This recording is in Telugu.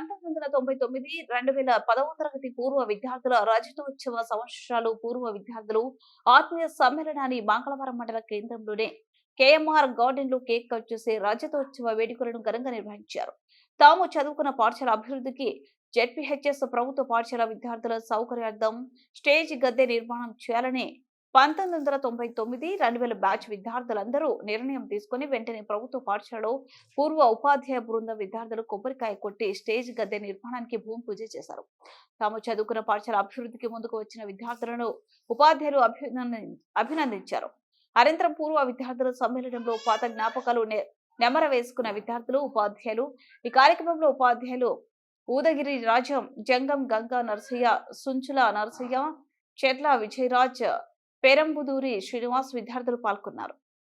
పంతొమ్మిది వందల తొంభై తొమ్మిది రెండు వేల పదవ తరగతి పూర్వ విద్యార్థుల రజతోత్సవ సంవత్సరాలు పూర్వ విద్యార్థులు ఆత్మీయ సమ్మేళనాన్ని మంగళవారం మండల కేంద్రంలోనే కేఎంఆర్ గార్డెన్లో కేక్ కట్ చేసి రజతోత్సవ వేడుకలను ఘనంగా నిర్వహించారు. తాము చదువుకున్న పాఠశాల అభివృద్ధికి జెడ్పీహెచ్ఎస్ ప్రభుత్వ పాఠశాల విద్యార్థుల సౌకర్యార్థం స్టేజ్ గద్దె నిర్మాణం చేయాలని పంతొమ్మిది వందల తొంభై తొమ్మిది రెండు వేల బ్యాచ్ విద్యార్థులందరూ నిర్ణయం తీసుకుని వెంటనే ప్రభుత్వ పాఠశాలలో పూర్వ ఉపాధ్యాయ బృందం విద్యార్థులు కొబ్బరికాయ కొట్టి స్టేజ్ గద్దె నిర్మాణానికి భూమి పూజ చేశారు. తాము చదువుకున్న పాఠశాల అభివృద్ధికి ముందుకు వచ్చిన విద్యార్థులను ఉపాధ్యాయులు అభినంద అభినందించారు. అనంతరం పూర్వ విద్యార్థుల సమ్మేళనంలో పాత జ్ఞాపకాలు నెమర వేసుకున్న విద్యార్థులు ఉపాధ్యాయులు ఈ కార్యక్రమంలో ఉపాధ్యాయులు ఊదగిరి రాజం జంగం గంగా నరసయ్య సుంచుల నరసయ్య చెట్ల విజయరాజ్ పెరంబుదూరి శ్రీనివాస్ విద్యార్థులు పాల్గొన్నారు.